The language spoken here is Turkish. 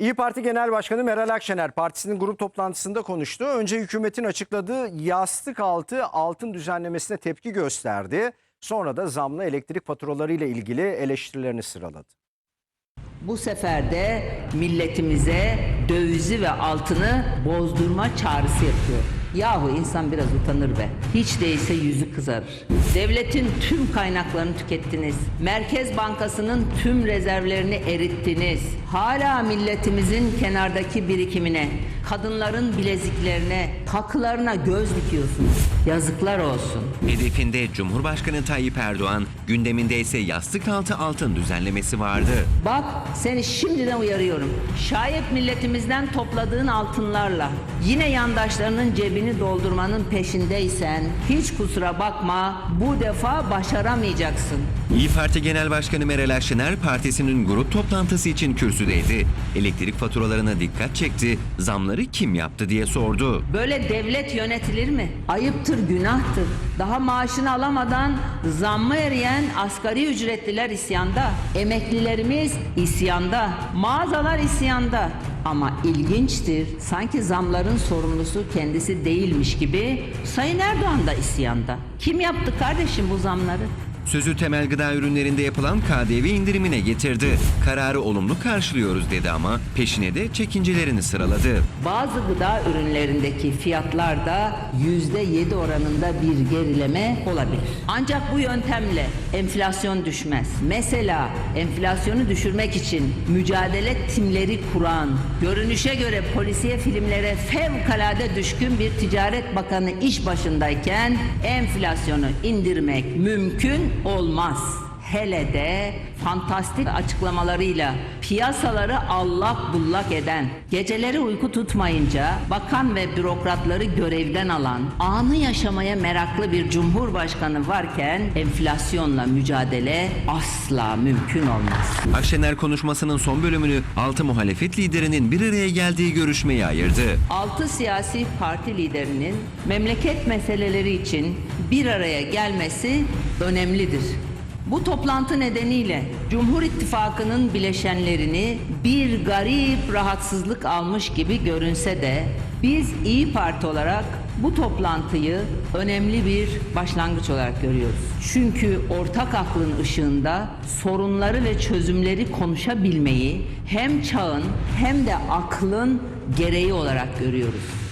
İyi Parti Genel Başkanı Meral Akşener partisinin grup toplantısında konuştu. Önce hükümetin açıkladığı yastık altı altın düzenlemesine tepki gösterdi. Sonra da zamlı elektrik faturalarıyla ilgili eleştirilerini sıraladı. Bu sefer de milletimize dövizi ve altını bozdurma çağrısı yapıyor. Yahu insan biraz utanır be. Hiç değilse yüzü kızarır. Devletin tüm kaynaklarını tükettiniz. Merkez Bankası'nın tüm rezervlerini erittiniz. Hala milletimizin kenardaki birikimine, kadınların bileziklerine, takılarına göz dikiyorsunuz. Yazıklar olsun. Hedefinde Cumhurbaşkanı Tayyip Erdoğan, gündeminde ise yastık altı altın düzenlemesi vardı. Bak seni şimdiden uyarıyorum. Şayet milletimizden topladığın altınlarla yine yandaşlarının cebini doldurmanın peşindeysen hiç kusura bakma bu defa başaramayacaksın. İyi Parti Genel Başkanı Meral Akşener partisinin grup toplantısı için kürsüdeydi. Elektrik faturalarına dikkat çekti, zamları kim yaptı diye sordu. Böyle devlet yönetilir mi? Ayıptır, günahtır. Daha maaşını alamadan zamma eriyen asgari ücretliler isyanda. Emeklilerimiz isyanda. Mağazalar isyanda. Ama ilginçtir. Sanki zamların sorumlusu kendisi değilmiş gibi Sayın Erdoğan da isyanda. Kim yaptı kardeşim bu zamları? Sözü temel gıda ürünlerinde yapılan KDV indirimine getirdi. Kararı olumlu karşılıyoruz dedi ama peşine de çekincelerini sıraladı. Bazı gıda ürünlerindeki fiyatlarda yüzde yedi oranında bir gerileme olabilir. Ancak bu yöntemle enflasyon düşmez. Mesela enflasyonu düşürmek için mücadele timleri kuran, görünüşe göre polisiye filmlere fevkalade düşkün bir ticaret bakanı iş başındayken enflasyonu indirmek mümkün olmaz. Hele de fantastik açıklamalarıyla piyasaları allak bullak eden, geceleri uyku tutmayınca bakan ve bürokratları görevden alan, anı yaşamaya meraklı bir cumhurbaşkanı varken enflasyonla mücadele asla mümkün olmaz. Akşener konuşmasının son bölümünü altı muhalefet liderinin bir araya geldiği görüşmeye ayırdı. Altı siyasi parti liderinin memleket meseleleri için bir araya gelmesi önemlidir. Bu toplantı nedeniyle Cumhur İttifakı'nın bileşenlerini bir garip rahatsızlık almış gibi görünse de biz İyi Parti olarak bu toplantıyı önemli bir başlangıç olarak görüyoruz. Çünkü ortak aklın ışığında sorunları ve çözümleri konuşabilmeyi hem çağın hem de aklın gereği olarak görüyoruz.